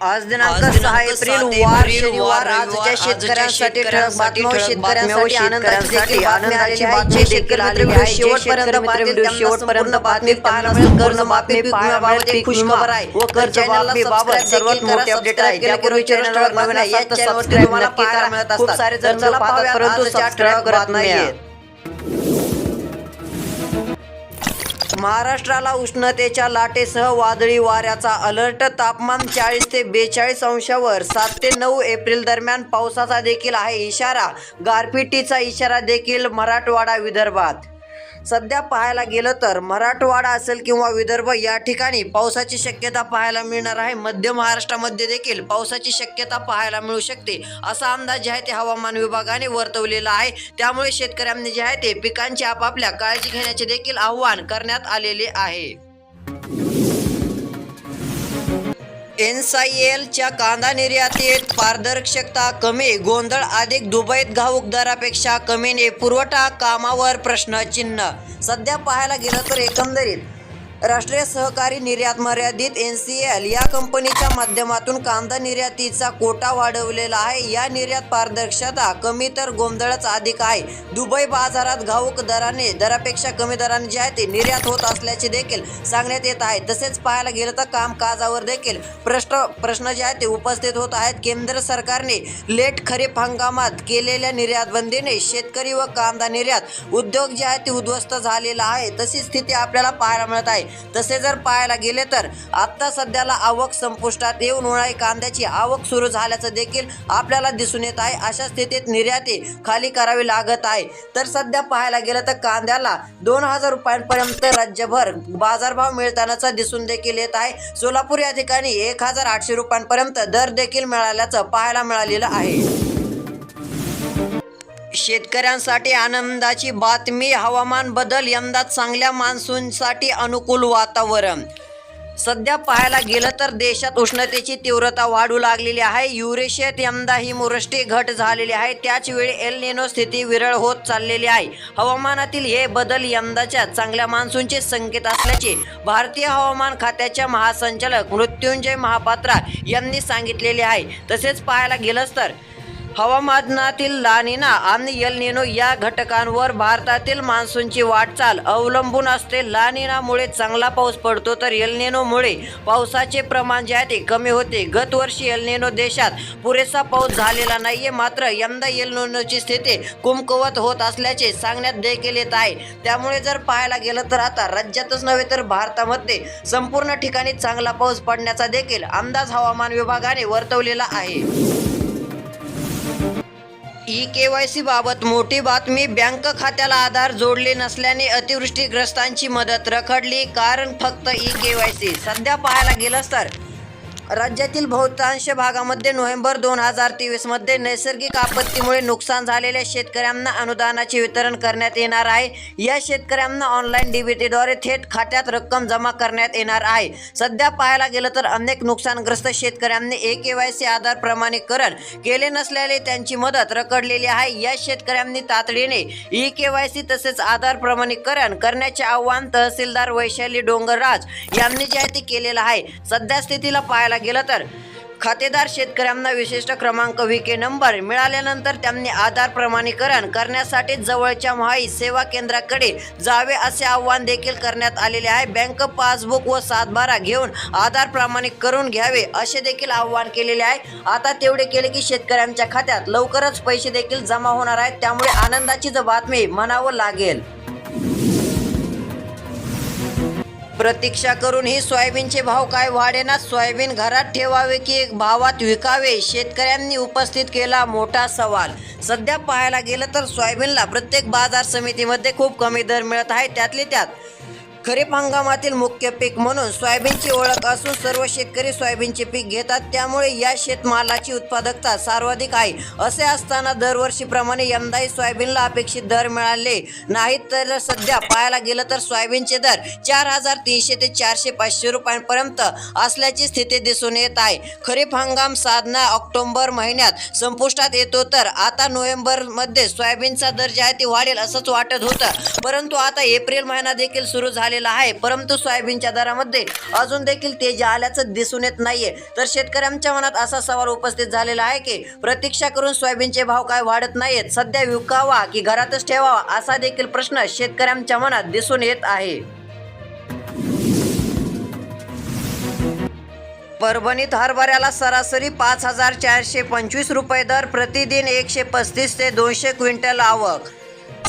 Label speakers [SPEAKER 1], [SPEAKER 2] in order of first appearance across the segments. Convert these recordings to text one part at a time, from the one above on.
[SPEAKER 1] आज दिनांक सहा एप्रिल वार शनिवार
[SPEAKER 2] वार
[SPEAKER 1] आजच्या शेतकऱ्यांसाठी ठळक बातम्या
[SPEAKER 2] शेतकऱ्यांसाठी
[SPEAKER 1] शेतकऱ्यांसाठी आनंदाची बातमी
[SPEAKER 2] देखील आलेली आहे.
[SPEAKER 1] शेवटपर्यंत त्यांना
[SPEAKER 2] शेवटपर्यंत
[SPEAKER 1] बातमी पाहायला मिळेल
[SPEAKER 2] पाहायला
[SPEAKER 1] विम्याबाबत
[SPEAKER 2] मिळेल.
[SPEAKER 1] एक खुश
[SPEAKER 2] विमा
[SPEAKER 1] खबर आहे
[SPEAKER 2] व कर्जमाफी बाबत सर्वात मोठी update आहे. त्यापूर्वी चॅनलवर नवीन असाल तर subscribe नक्की करा. खूप सारे जण
[SPEAKER 1] चला
[SPEAKER 2] पाहतात, परंतु
[SPEAKER 1] ठळक
[SPEAKER 2] करत
[SPEAKER 1] बातम्या. महाराष्ट्राला उष्णतेच्या लाटेसह वादळी वाऱ्याचा अलर्ट. तापमान चाळीस ते बेचाळीस अंशावर सात ते नऊ एप्रिल दरम्यान पावसाचा देखील आहे इशारा. गारपिटीचा इशारा देखील मराठवाडा विदर्भात. सध्या पाहायला गेलं तर मराठवाडा असेल किंवा विदर्भ या ठिकाणी पावसाची शक्यता पाहायला मिळणार आहे. मध्य महाराष्ट्रामध्ये देखील पावसाची शक्यता पाहायला मिळू शकते असा अंदाज जे आहे ते हवामान विभागाने वर्तवलेला आहे. त्यामुळे शेतकऱ्यांनी जे आहे ते पिकांची आपापल्या काळजी घेण्याचे देखील आव्हान करण्यात आलेले आहे. एनसाईएलच्या कांदा निर्यातीत पारदर्शकता कमी गोंधळ अधिक दुबईत घाऊक दरापेक्षा कमीने पुरवठा कामावर प्रश्नचिन्ह सध्या पाहायला गेलं तर एकंदरीत राष्ट्रीय सहकारी निर्यात मर्यादित एन सी एल या कंपनीच्या माध्यमातून कांदा निर्यातीचा कोटा वाढवलेला आहे. या निर्यात पारदर्शकता कमी तर गोंधळच अधिक आहे. दुबई बाजारात घाऊक दराने दरापेक्षा कमी दराने जे आहे ते निर्यात होत असल्याचे देखील सांगण्यात येत आहे. तसेच पाहायला गेलं तर कामकाजावर देखील प्रश्न प्रश्न जे आहेत ते उपस्थित होत आहेत. केंद्र सरकारने लेट खरीप हंगामात केलेल्या निर्यातबंदीने शेतकरी व कांदा निर्यात उद्योग जे आहे ते उद्ध्वस्त झालेला आहे. तशी स्थिती आपल्याला पाहायला मिळत आहे. तसे जर पाहायला गेले तर आत्ता सध्याला आवक संपुष्टात येऊन उन्हाळी कांद्याची आवक सुरू झाल्याचं देखील आपल्याला दिसून येत आहे. अशा स्थितीत निर्याती खाली करावी लागत आहे. तर सध्या पाहायला गेलं तर कांद्याला दोन हजार रुपयांपर्यंत राज्यभर बाजारभाव मिळतानाचा दिसून देखील येत आहे. सोलापूर या ठिकाणी एक हजार आठशे रुपयांपर्यंत दर देखील मिळाल्याचं पाहायला मिळालेलं आहे. शेतकऱ्यांसाठी आनंदाची बातमी हवामान बदल यंदा चांगल्या मान्सूनसाठी अनुकूल वातावरण. सध्या पाहायला गेलं तर देशात उष्णतेची तीव्रता वाढू लागलेली आहे. युरेशियात यंदा ही मुरष्टी घट झालेली आहे. त्याचवेळी एल निनो स्थिती विरळ होत चाललेली आहे. हवामानातील हे बदल यंदाच्या चांगल्या मान्सूनचे संकेत असल्याचे भारतीय हवामान खात्याच्या महासंचालक मृत्युंजय महापात्रा यांनी सांगितलेले आहे. तसेच पाहायला गेलंच तर हवामानातील लानिना आणि यलनिनो या घटकांवर भारतातील मान्सूनची वाटचाल अवलंबून असते. लानिनामुळे चांगला पाऊस पडतो तर यलनिनोमुळे पावसाचे प्रमाण जे आहे ते कमी होते. गत वर्षी देशात पुरेसा पाऊस झालेला नाहीये. मात्र यंदा यलनिनोची स्थिती कुमकुवत होत असल्याचे सांगण्यात देखील येत आहे. त्यामुळे जर पाहायला गेलं तर आता राज्यातच नव्हे तर भारतामध्ये संपूर्ण ठिकाणी चांगला पाऊस पडण्याचा देखील अंदाज हवामान विभागाने वर्तवलेला आहे. ई के वाय सी बाबत मोठी बातमी. बँक खात्याला आधार जोडले नसल्याने अतिवृष्टीग्रस्तांची मदत रखडली. कारण फक्त ई के वाय सी. सध्या पाहायला गेलंच तर राज्यातील बहुतांश भागामध्ये नोव्हेंबर दोन हजार तेवीसमध्ये नैसर्गिक आपत्तीमुळे नुकसान झालेल्या शेतकऱ्यांना अनुदानाचे वितरण करण्यात येणार आहे. या शेतकऱ्यांना ऑनलाईन डीबीटीद्वारे थेट खात्यात रक्कम जमा करण्यात येणार आहे. सध्या पाहायला गेलं तर अनेक नुकसानग्रस्त शेतकऱ्यांनी ए के वाय सी आधार प्रमाणीकरण केले नसल्याने त्यांची मदत रखडलेली आहे. या शेतकऱ्यांनी तातडीने ई के वाय सी तसेच आधार प्रमाणीकरण करण्याचे आव्हान तहसीलदार वैशाली डोंगरराज यांनी जे आहे ते केलेलं आहे. सध्या स्थितीला पाहायला गेलं तर. खातेदार शेतकऱ्यांना विशिष्ट क्रमांक विके नंबर मिळाल्यानंतर त्यांनी आधार प्रमाणीकरण करण्यासाठी जवळच्या महाई सेवा केंद्राकडे जावे असे आव्हान देखील करण्यात आलेले आहे. बँक पासबुक व सातबारा घेऊन आधार प्रमाणित करून घ्यावे असे देखील आव्हान केलेले आहे. आता तेवढे केले की शेतकऱ्यांच्या खात्यात लवकरच पैसे देखील जमा होणार आहेत. त्यामुळे आनंदाची बातमी म्हणावं लागेल. प्रतीक्षा करून ही सोयाबीनचे भाव काय वाढेना? सोयाबीन घरात ठेवावे की भावात विकावे? शेतकऱ्यांनी उपस्थित केला मोठा सवाल. सध्या पाहायला गेलं तर सोयाबीनला प्रत्येक बाजार समितीमध्ये खूप कमी दर मिळत आहे. त्यातले त्यात खरीप हंगामातील मुख्य पीक म्हणून सोयाबीनची ओळख असून सर्व शेतकरी सोयाबीनचे पीक घेतात. त्यामुळे या शेतमालाची उत्पादकता सर्वाधिक आहे. असे असताना दरवर्षीप्रमाणे यंदाही सोयाबीनला अपेक्षित दर मिळाले नाहीत तर सध्या पाहायला गेलं तर सोयाबीनचे दर चार हजार तीनशे ते चारशे पाचशे रुपयांपर्यंत असल्याची स्थिती दिसून येत आहे. खरीप हंगाम साधना ऑक्टोबर महिन्यात संपुष्टात येतो तर आता नोव्हेंबरमध्ये सोयाबीनचा दर जे आहे ते वाढेल असंच वाटत होतं. परंतु आता एप्रिल महिना देखील सुरू झाला आलेला आहे. परंतु सोयाबीनच्या दरामध्ये अजून देखील तेजी आल्याचं दिसून येत नाहीये. तर शेतकऱ्यांच्या मनात असा सवाल उपस्थित झालेला आहे की प्रतीक्षा करून सोयाबीनचे भाव काय वाढत नाहीत सध्या विकावा की घरातच ठेवावा असा देखील प्रश्न शेतकऱ्यांच्या मनात दिसून येत आहे. परभणीत हरभऱ्याला सरासरी पाच हजार चारशे पंचवीस रुपये दर प्रतिदिन एकशे पस्तीस ते दोनशे क्विंटल आवक.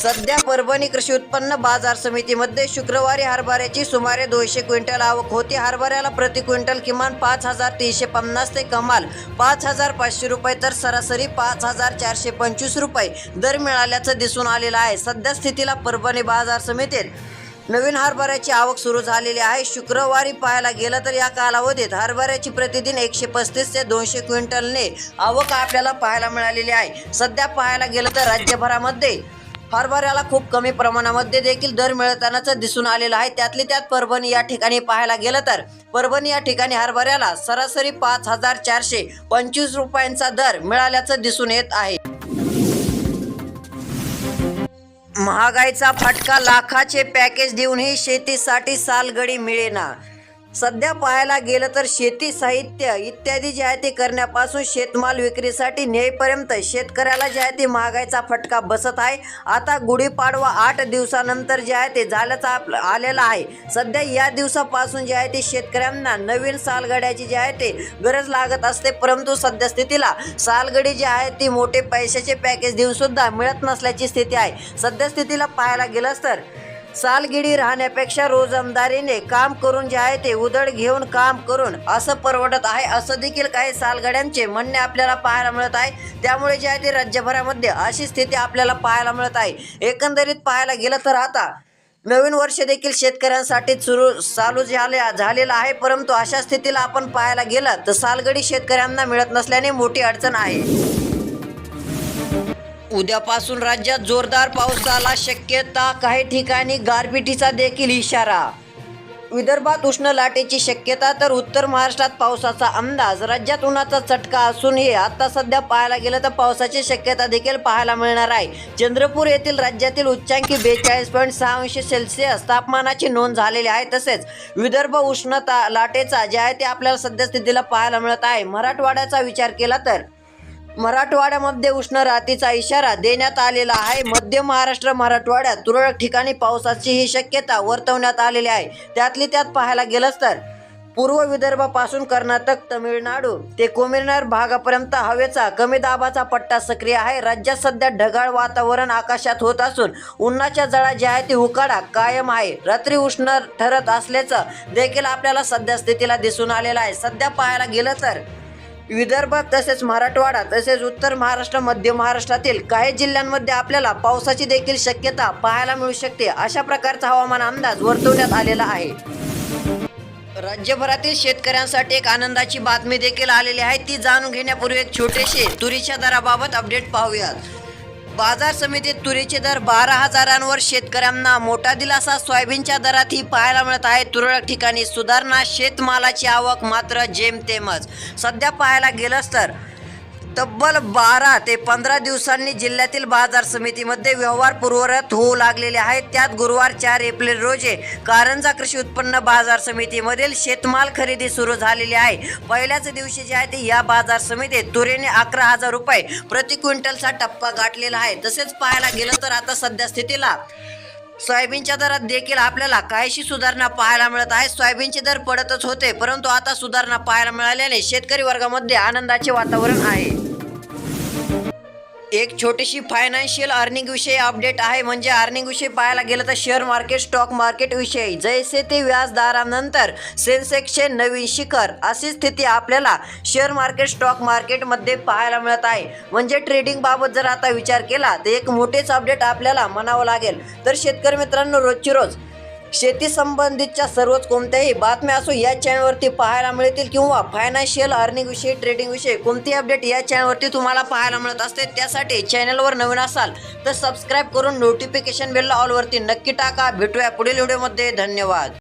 [SPEAKER 1] सध्या परभणी कृषी उत्पन्न बाजार समितीमध्ये शुक्रवारी हरभऱ्याची सुमारे दोनशे क्विंटल आवक होती. हरभऱ्याला प्रति क्विंटल किमान पाच हजार तीनशे पन्नास ते कमाल पाच हजार पाचशे रुपये तर सरासरी पाच हजार चारशे पंचवीस रुपये दर मिळाल्याचं दिसून आलेलं आहे. सध्या स्थितीला परभणी बाजार समितीत नवीन हरभऱ्याची आवक सुरू झालेली आहे. शुक्रवारी पाहायला गेलं तर या कालावधीत हरभऱ्याची प्रतिदिन एकशे पस्तीस ते दोनशे क्विंटलने आवक आपल्याला पाहायला मिळालेली आहे. सध्या पाहायला गेलं तर राज्यभरामध्ये हरभऱ्याला खूप कमी प्रमाणामध्ये देखील दर मिळतानाच दिसून आलेला आहे. त्यातली त्यात परभणी या ठिकाणी पाहायला गेलं तर परभणी या ठिकाणी हरभऱ्याला सरासरी पाच हजार चारशे पंचवीस रुपयांचा दर मिळाल्याचं दिसून येत आहे. महागाईचा फटका लाखाचे पॅकेज देऊनही शेतीसाठी सालगडी मिळेना. सध्या पाहायला गेलं तर शेती साहित्य इत्यादी जे आहे ते करण्यापासून शेतमाल विक्रीसाठी नेईपर्यंत शेतकऱ्याला जे आहे ते महागाईचा फटका बसत आहे. आता गुढीपाडवा आठ दिवसानंतर जे आहे ते झाल्याचा आप आलेला आहे. सध्या या दिवसापासून जे आहे ते शेतकऱ्यांना नवीन सालगड्याची जी आहे ते गरज लागत असते. परंतु सध्या स्थितीला सालगडी जी आहे ती मोठे पैशाचे पॅकेज देऊन सुद्धा मिळत नसल्याची स्थिती आहे. सध्या स्थितीला पाहायला गेलंच तर सालगिडी राहण्यापेक्षा रोजंदारीने काम करून जे आहे ते उदळ घेऊन काम करून असं परवडत आहे असं देखील काही सालगड्यांचे म्हणणे आपल्याला पाहायला मिळत आहे. त्यामुळे जे आहे ते राज्यभरामध्ये अशी स्थिती आपल्याला पाहायला मिळत आहे. एकंदरीत पाहायला गेलं तर आता नवीन वर्ष देखील शेतकऱ्यांसाठी सुरू चालू झाले झालेलं आहे. परंतु अशा स्थितीला आपण पाहायला गेलं तर सालगडी शेतकऱ्यांना मिळत नसल्याने मोठी अडचण आहे. उद्यापासून राज्यात जोरदार पावसाला शक्यता काही ठिकाणी गारपिटीचा देखील इशारा. विदर्भात उष्ण लाटेची शक्यता तर उत्तर महाराष्ट्रात पावसाचा अंदाज. राज्यात उन्हाचा चटका असून हे आता सध्या पाहायला गेलं तर पावसाची शक्यता देखील पाहायला मिळणार आहे. चंद्रपूर येथील राज्यातील उच्चांकी बेचाळीस पॉईंट सहा अंश सेल्सिअस तापमानाची नोंद झालेली आहे. तसेच विदर्भ उष्णता लाटेचा जे आहे ते आपल्याला सध्या स्थितीला पाहायला मिळत आहे. मराठवाड्याचा विचार केला तर मराठवाड्यामध्ये उष्ण रातीचा इशारा देण्यात आलेला आहे. मध्य महाराष्ट्र मराठवाड्यात तुरळक ठिकाणी पावसाची ही शक्यता वर्तवण्यात आलेली आहे. त्यातली त्यात पाहायला गेलंच तर पूर्व विदर्भापासून कर्नाटक तमिळनाडू ते कोमिरनार भागापर्यंत हवेचा कमी दाबाचा पट्टा सक्रिय आहे. राज्यात सध्या ढगाळ वातावरण आकाशात होत असून उन्हाच्या जळा ज्या आहे ती उकाडा कायम आहे. रात्री उष्ण ठरत असल्याचं देखील आपल्याला सध्या स्थितीला दिसून आलेलं आहे. सध्या पाहायला गेलं तर विदर्भ तसेच मराठवाडा तसेच उत्तर महाराष्ट्र मध्य महाराष्ट्रातील काही जिल्ह्यांमध्ये आपल्याला पावसाची देखील शक्यता पाहायला मिळू शकते. अशा प्रकारचा हवामान अंदाज वर्तवण्यात आलेला आहे. राज्यभरातील शेतकऱ्यांसाठी एक आनंदाची बातमी देखील आलेली आहे. ती जाणून घेण्यापूर्वी एक छोटेसे तुरीच्या दराबाबत अपडेट पाहूयात. बाजार समितीत तुरीचे दर बारा हजारांवर शेतकऱ्यांना मोठा दिलासा. सोयाबीनच्या दरातही पाहायला मिळत आहे. तुरळक ठिकाणी सुधारणा. शेतमालाची आवक मात्र जेमतेमच. सध्या पाहायला गेलंच तर तब्बल बारा ते पंधरा दिवसांनी जिल्ह्यातील बाजार समितीमध्ये व्यवहार पूर्वरत होऊ लागलेले आहेत. त्यात गुरुवार चार एप्रिल रोजी कारंजा कृषी उत्पन्न बाजार समितीमधील शेतमाल खरेदी सुरू झालेली आहे. पहिल्याच दिवशी जे आहे ते या बाजार समितीत तुरीने अकरा हजार रुपये प्रति क्विंटलचा टप्पा गाठलेला आहे. तसेच पाहायला गेलं तर आता सध्या स्थितीला सोयाबीनच्या दरात देखील आपल्याला काहीशी सुधारणा पाहायला मिळत आहे. सोयाबीनचे दर पडतच होते परंतु आता सुधारणा पाहायला मिळाल्याने शेतकरी वर्गामध्ये आनंदाचे वातावरण आहे. एक छोटीशी फायनान्शियल अर्निंग विषयी अपडेट आहे. म्हणजे अर्निंग विषयी पाहायला गेलं तर शेअर मार्केट स्टॉक मार्केट विषयी. जैसे ते व्याजदरानंतर सेन्सेक्सचे नवीन शिखर अशी स्थिती आपल्याला शेअर मार्केट स्टॉक मार्केटमध्ये पाहायला मिळत आहे. म्हणजे ट्रेडिंग बाबत जर आता विचार केला तर एक मोठेच अपडेट आपल्याला म्हणावं लागेल. तर शेतकरी मित्रांनो रोजची रोज शेती संबंधितच्या सर्वच कोणत्याही बातम्या असो या चॅनलवरती पाहायला मिळतील किंवा फायनान्शियल अर्निंग विषयी ट्रेडिंग विषयी कोणती अपडेट या चॅनलवरती तुम्हाला पाहायला मिळत असते. त्यासाठी चॅनलवर नवीन असाल तर सबस्क्राईब करून नोटिफिकेशन बेलला ऑलवरती नक्की टाका. भेटूया पुढील व्हिडिओमध्ये धन्यवाद.